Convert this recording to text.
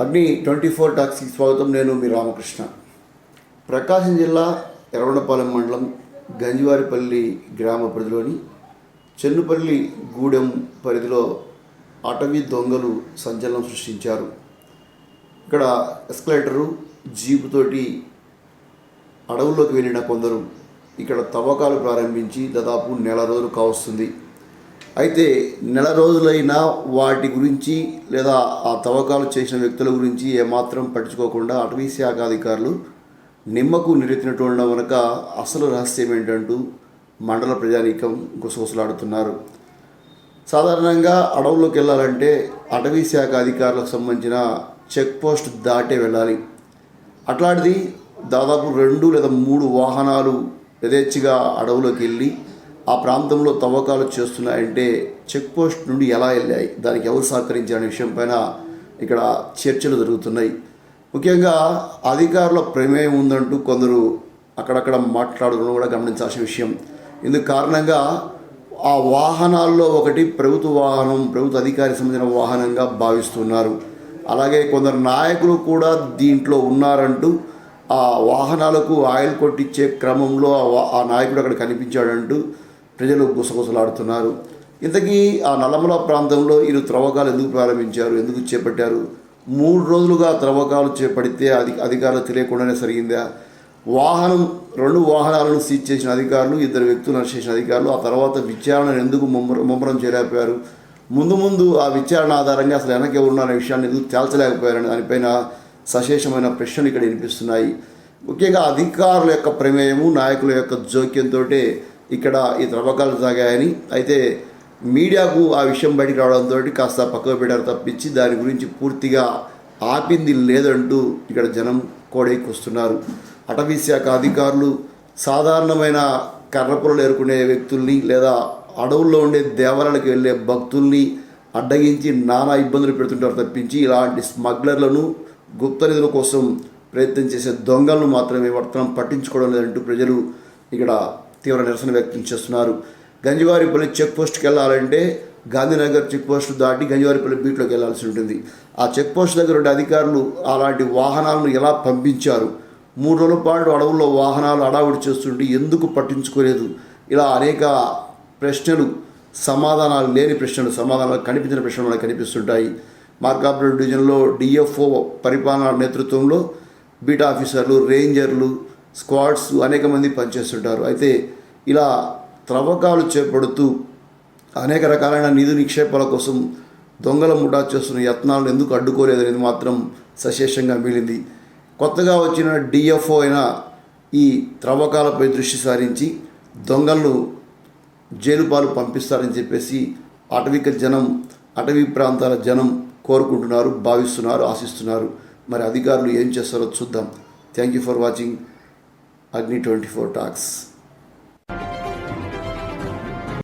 అగ్ని twenty four టాక్స్కి స్వాగతం. నేను మీ రామకృష్ణ. ప్రకాశం జిల్లా ఎర్రగొండపాలెం మండలం గంజివారిపల్లి గ్రామ పరిధిలోని చెన్నుపల్లి గూడెం పరిధిలో అటవీ దొంగలు సంచలనం సృష్టించారు. ఇక్కడ ఎస్కలేటరు జీపుతోటి అడవుల్లోకి వెళ్ళిన కొందరు ఇక్కడ తవ్వకాలు ప్రారంభించి దాదాపు నెల రోజులు కావస్తుంది. అయితే నెల రోజులైనా వాటి గురించి లేదా ఆ తవ్వకాలు చేసిన వ్యక్తుల గురించి ఏమాత్రం పట్టించుకోకుండా అటవీ శాఖ అధికారులు నిమ్మకు నిరెత్తినట్టు ఉండడం అసలు రహస్యం ఏంటంటూ మండల ప్రజానీకం గుసగుసలాడుతున్నారు. సాధారణంగా అడవుల్లోకి వెళ్ళాలంటే అటవీ శాఖ అధికారులకు సంబంధించిన చెక్ పోస్ట్ దాటే వెళ్ళాలి. అట్లాంటిది దాదాపు రెండు లేదా మూడు వాహనాలు యథేచ్ఛగా అడవులోకి వెళ్ళి ఆ ప్రాంతంలో తవ్వకాలు చేస్తున్నాయంటే చెక్ పోస్ట్ నుండి ఎలా వెళ్ళాయి? దానికి ఎవరు సహకరించారనే విషయం పైన ఇక్కడ చర్చలు జరుగుతున్నాయి. ముఖ్యంగా అధికారుల ప్రమేయం ఉందంటూ కొందరు అక్కడక్కడ మాట్లాడడం కూడా గమనించాల్సిన విషయం. ఇందుకు కారణంగా ఆ వాహనాల్లో ఒకటి ప్రభుత్వ వాహనం ప్రభుత్వ అధికారికి సంబంధించిన వాహనంగా భావిస్తున్నారు. అలాగే కొందరు నాయకులు కూడా దీంట్లో ఉన్నారంటూ ఆ వాహనాలకు ఆయిల్ కొట్టించే క్రమంలో ఆ వా- ఆ నాయకుడు అక్కడ కనిపించాడంటూ ప్రజలు గుసగుసలాడుతున్నారు. ఇంతకీ ఆ నల్లమల ప్రాంతంలో వీరు త్రవ్వకాలు ఎందుకు ప్రారంభించారు? ఎందుకు చేపట్టారు? మూడు రోజులుగా త్రవ్వకాలు చేపడితే అధి అధికారులు తెలియకుండానే జరిగిందా? వాహనం రెండు వాహనాలను సీజ్ చేసిన అధికారులు ఇద్దరు వ్యక్తులు అరెస్ట్ చేసిన అధికారులు ఆ తర్వాత విచారణను ఎందుకు ముమ్మరం చేయలేకపోయారు ముందు ముందు ఆ విచారణ ఆధారంగా అసలు వెనక ఎవరున్నారనే విషయాన్ని ఎందుకు తేల్చలేకపోయారని దానిపైన సశేషమైన ప్రశ్నలు ఇక్కడ వినిపిస్తున్నాయి. ముఖ్యంగా అధికారుల యొక్క ప్రమేయము నాయకుల యొక్క జోక్యంతో ఇక్కడ ఈ త్రవ్వకాలు సాగాయని అయితే మీడియాకు ఆ విషయం బయటికి రావడంతో కాస్త పక్కకు పెట్టారు తప్పించి దాని గురించి పూర్తిగా ఆపింది లేదంటూ ఇక్కడ జనం కోడెక్కొస్తున్నారు అటవీ శాఖ అధికారులు సాధారణమైన కర్రపురలు ఏరుకునే వ్యక్తుల్ని లేదా అడవుల్లో ఉండే దేవాలయాలకు వెళ్ళే భక్తుల్ని అడ్డగించి నానా ఇబ్బందులు పెడుతుంటారు తప్పించి ఇలాంటి స్మగ్లర్లను గుప్త నిధుల కోసం ప్రయత్నం చేసే దొంగలను మాత్రమే వర్తనం పట్టించుకోవడం లేదంటూ ప్రజలు ఇక్కడ తీవ్ర నిరసన వ్యక్తం చేస్తున్నారు. గంజివారిపల్లి చెక్ పోస్ట్కి వెళ్ళాలంటే గాంధీనగర్ చెక్ పోస్ట్ దాటి గంజివారిపల్లి బీట్లోకి వెళ్ళాల్సి ఉంటుంది. ఆ చెక్ పోస్ట్ దగ్గర ఉండే అధికారులు అలాంటి వాహనాలను ఎలా పంపించారు? మూడు రోజుల పాటు అడవుల్లో వాహనాలు అడావుడి చేస్తుంటే ఎందుకు పట్టించుకోలేదు? ఇలా అనేక ప్రశ్నలు సమాధానాలు లేని ప్రశ్నలు సమాధానాలు కనిపించిన ప్రశ్నలు మనకు కనిపిస్తుంటాయి. మార్కాపురం డివిజన్లో డిఎఫ్ఓ పరిపాలన నేతృత్వంలో బీట్ ఆఫీసర్లు రేంజర్లు స్క్వాడ్స్ అనేక మంది పనిచేస్తుంటారు. అయితే ఇలా త్రవ్వకాలు చేపడుతూ అనేక రకాలైన నిధి నిక్షేపాల కోసం దొంగల ముఠా చేస్తున్న యత్నాలను ఎందుకు అడ్డుకోలేదనేది మాత్రం సశేషంగా మిగిలింది. కొత్తగా వచ్చిన డిఎఫ్ఓ అయిన ఈ త్రవ్వకాలపై దృష్టి సారించి దొంగలను జైలు పాలు పంపిస్తారని చెప్పేసి అటవిక జనం అటవీ ప్రాంతాల జనం కోరుకుంటున్నారు భావిస్తున్నారు ఆశిస్తున్నారు. మరి అధికారులు ఏం చేస్తారో చూద్దాం. Thank you for watching Agni twenty four talks